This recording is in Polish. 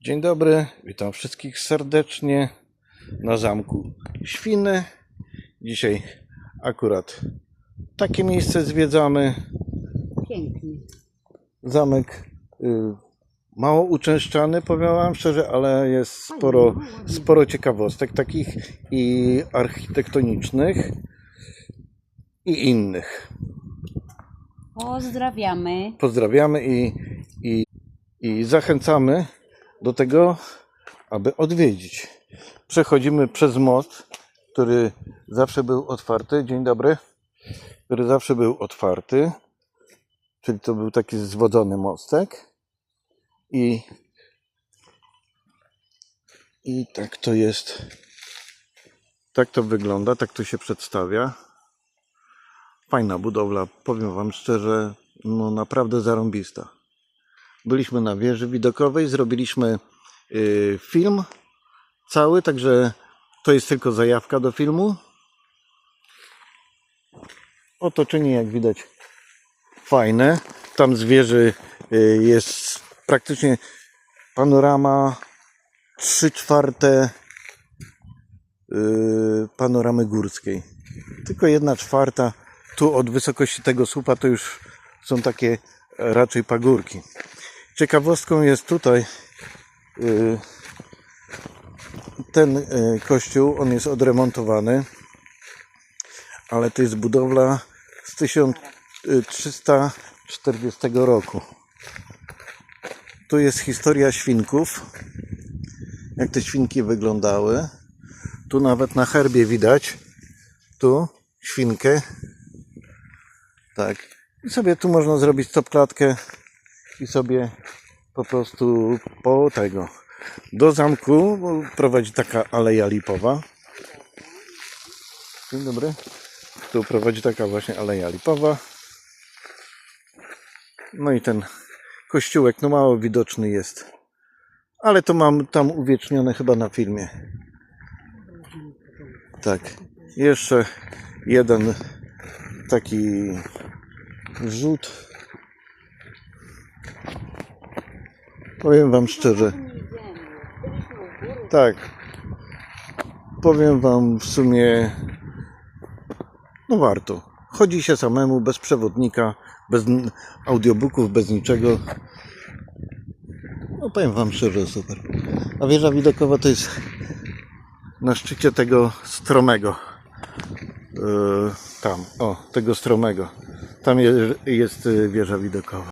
Dzień dobry, witam wszystkich serdecznie na zamku Świny. Dzisiaj akurat takie miejsce zwiedzamy. Pięknie. Zamek y, mało uczęszczany, powiem Wam szczerze, ale jest sporo, sporo ciekawostek takich i architektonicznych i innych. Pozdrawiamy. Pozdrawiamy i, i, i zachęcamy do tego, aby odwiedzić. Przechodzimy przez most, który zawsze był otwarty. Dzień dobry. Który zawsze był otwarty. Czyli to był taki zwodzony mostek. I, i tak to jest. Tak to wygląda, tak to się przedstawia. Fajna budowla, powiem Wam szczerze, no naprawdę zarąbista. Byliśmy na wieży widokowej, zrobiliśmy y, film cały, także to jest tylko zajawka do filmu. Otoczenie, jak widać, fajne. Tam z wieży y, jest praktycznie panorama 3 czwarte y, panoramy górskiej. Tylko jedna czwarta tu od wysokości tego słupa to już są takie raczej pagórki. Ciekawostką jest tutaj y, ten y, kościół, on jest odremontowany, ale to jest budowla z 1340 roku. Tu jest historia świnków, jak te świnki wyglądały. Tu nawet na herbie widać, tu świnkę. Tak. I sobie tu można zrobić stopklatkę i sobie po prostu po tego. Do zamku prowadzi taka aleja lipowa. Dzień dobry. Tu prowadzi taka właśnie aleja lipowa. No i ten kościółek, no mało widoczny jest. Ale to mam tam uwiecznione chyba na filmie. Tak. Jeszcze jeden taki rzut. Powiem Wam szczerze. Tak. Powiem Wam w sumie. No warto. Chodzi się samemu, bez przewodnika, bez audiobooków, bez niczego. No powiem Wam szczerze, super. A wieża widokowa to jest na szczycie tego stromego. Yy, tam, o, tego stromego. Tam je, jest y, wieża widokowa.